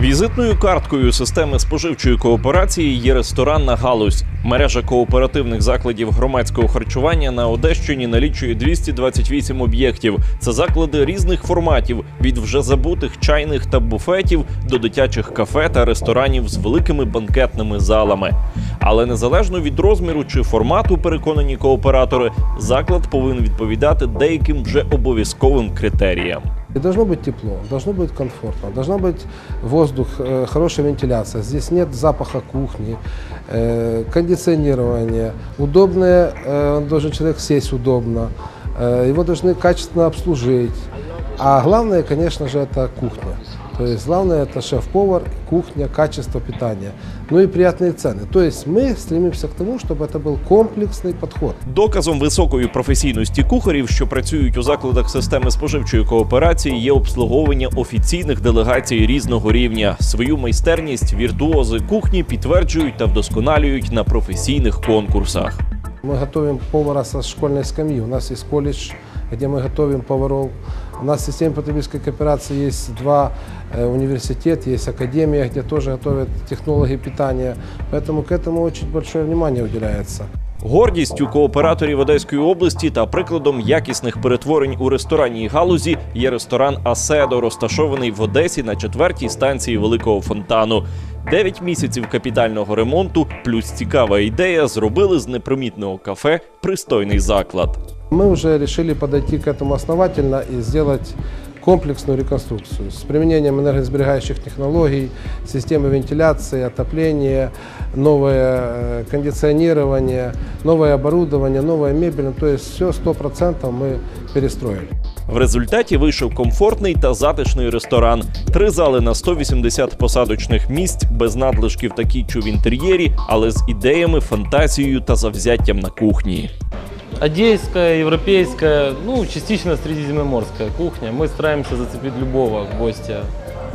Візитною карткою системи споживчої кооперації є ресторанна галузь. Мережа кооперативних закладів громадського харчування на Одещині налічує 228 об'єктів. Це заклади різних форматів від вже забутих чайних та буфетів до дитячих кафе та ресторанів з великими банкетними залами. Але незалежно від розміру чи формату, переконані кооператори, заклад повинен відповідати деяким вже обов'язковим критеріям. И должно быть тепло, должно быть комфортно, должна быть воздух, э, хорошая вентиляция. Здесь нет запаха кухни, э, кондиционирования, удобное, э, должен человек сесть удобно, э, его должны качественно обслужить. А главное, конечно же, это кухня. То есть главное это шеф-повар, кухня, качество питания. Ну и приятные цены. То есть мы стремимся к тому, чтобы это был комплексный подход. Доказом високої професійності кухарів, що працюють у закладах системи споживчої кооперації, є обслуговування офіційних делегацій різного рівня. Свою майстерність віртуози кухні підтверджують та вдосконалюють на професійних конкурсах. Мы готовим повара со школьной скамьи. У нас есть колледж, где мы готовим поваров. У нас в системе потребительской кооперации есть два э, университета, есть академия, где тоже готовят технологии питания. Поэтому к этому очень большое внимание уделяется. Гордістю кооператорів Одеської області та прикладом якісних перетворень у ресторанній галузі є ресторан Аседо, розташований в Одесі на четвертій станції Великого фонтану. Дев'ять місяців капітального ремонту, плюс цікава ідея, зробили з непримітного кафе пристойний заклад. Мы уже решили подойти к этому основательно и сделать комплексную реконструкцию с применением энергосберегающих технологий, системы вентиляции, отопления, новое э, кондиционирование, новое оборудование, новая мебель. Ну, То есть все 100% мы перестроили. В результаті вийшов комфортний та затишний ресторан. Три зали на 180 посадочних місць, без надлишків та кітчу в інтер'єрі, але з ідеями, фантазією та завзяттям на кухні. Одейская, европейская, ну, частично средиземноморская кухня. Мы стараемся зацепить любого гостя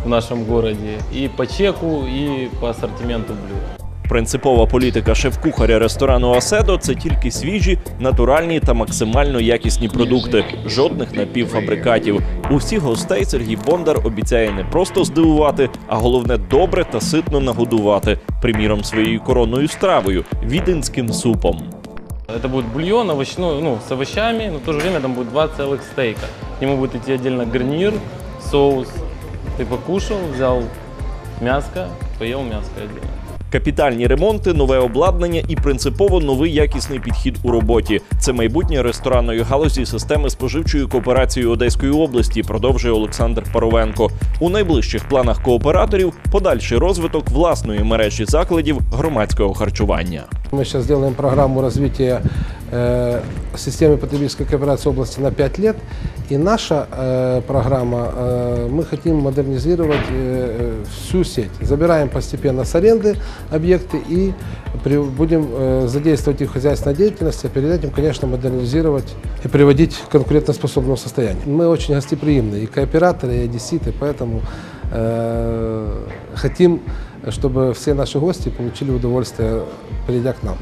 в нашем городе и по чеку, и по ассортименту блюд. Принципова політика шеф-кухаря ресторану Аседо це тільки свіжі, натуральні та максимально якісні продукти, жодних напівфабрикатів. Усіх гостей Сергій Бондар обіцяє не просто здивувати, а головне добре та ситно нагодувати. Приміром, своєю коронною стравою віденським супом. Это будет бульон овощной, ну, с овощами, но в то же время там будет два целых стейка. К нему будет идти отдельно гарнир, соус. Ты покушал, взял мяско, поел мяско отдельно. Капітальні ремонти, нове обладнання і принципово новий якісний підхід у роботі. Це майбутнє ресторанної галузі системи споживчої кооперації Одеської області, продовжує Олександр Паровенко. У найближчих планах кооператорів подальший розвиток власної мережі закладів громадського харчування. Ми зараз зробимо програму развития э, системы потребительской кооперации области на 5 лет. И наша э, программа, э, мы хотим модернизировать э, э, всю сеть. Забираем постепенно с аренды объекты и при- будем э, задействовать их в хозяйственной деятельности, а перед этим, конечно, модернизировать и приводить в конкурентоспособное состояние. Мы очень гостеприимные, и кооператоры, и одесситы, поэтому э, хотим, чтобы все наши гости получили удовольствие, придя к нам.